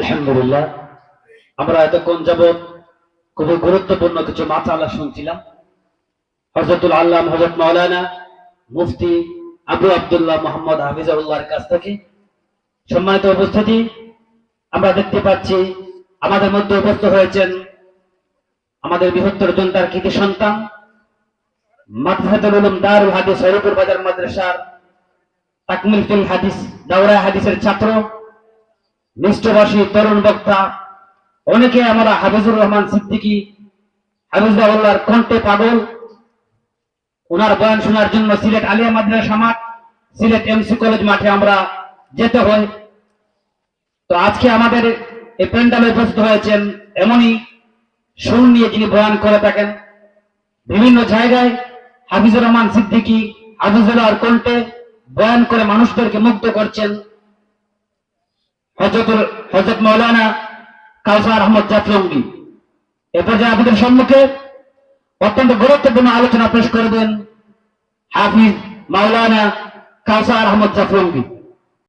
আলহামদুলিল্লাহ, আমরা এতক্ষণ যাবৎ খুবই গুরুত্বপূর্ণ কিছু মাথালা শুনছিলাম। হজরতুল আল্লাহ হজরত মৌলানা মুফতি আবু আব্দুল্লাহ মোহাম্মদ হাফিজাউল্লাহর কাছ থেকে সম্মানিত উপস্থিতি, আমরা দেখতে পাচ্ছি আমাদের মধ্যে উপস্থিত হয়েছেন আমাদের বৃহত্তর জনতার কৃতি সন্তান মাদ্রাসাতুল উলুম দারুল হাদিস হরিপুর বাজার মাদ্রাসার তাকমিল হাদিস, দাওরা হাদিসের ছাত্র নিষ্ঠবাসী তরুণ বক্তা, অনেকে আমরা হাফিজুর রহমান সিদ্দিকী, হাফিজুল্লাহর কণ্ঠে পাগল। ওনার বয়ান শোনার জন্য সিলেট আলিয়া মাদ্রাসা মাঠ, সিলেট এমসি কলেজ মাঠে আমরা যেতে হয়। তো আজকে আমাদের এই প্যান্ডালে উপস্থিত হয়েছেন এমনই সুর নিয়ে যিনি বয়ান করে থাকেন, বিভিন্ন জায়গায় হাফিজুর রহমান সিদ্দিকী হাফিজুল্লাহর কণ্ঠে বয়ান করে মানুষদেরকে মুগ্ধ করছেন। হজরত মৌলানা কাউসার আহমদ জাতলঙ্গি এ পর্যায়ে আপনাদের সম্মুখে অত্যন্ত গুরুত্বপূর্ণ আলোচনা পেশ করবেন হাফিজ মাওলানা কাউসার আহমদ জাফলঙ্গি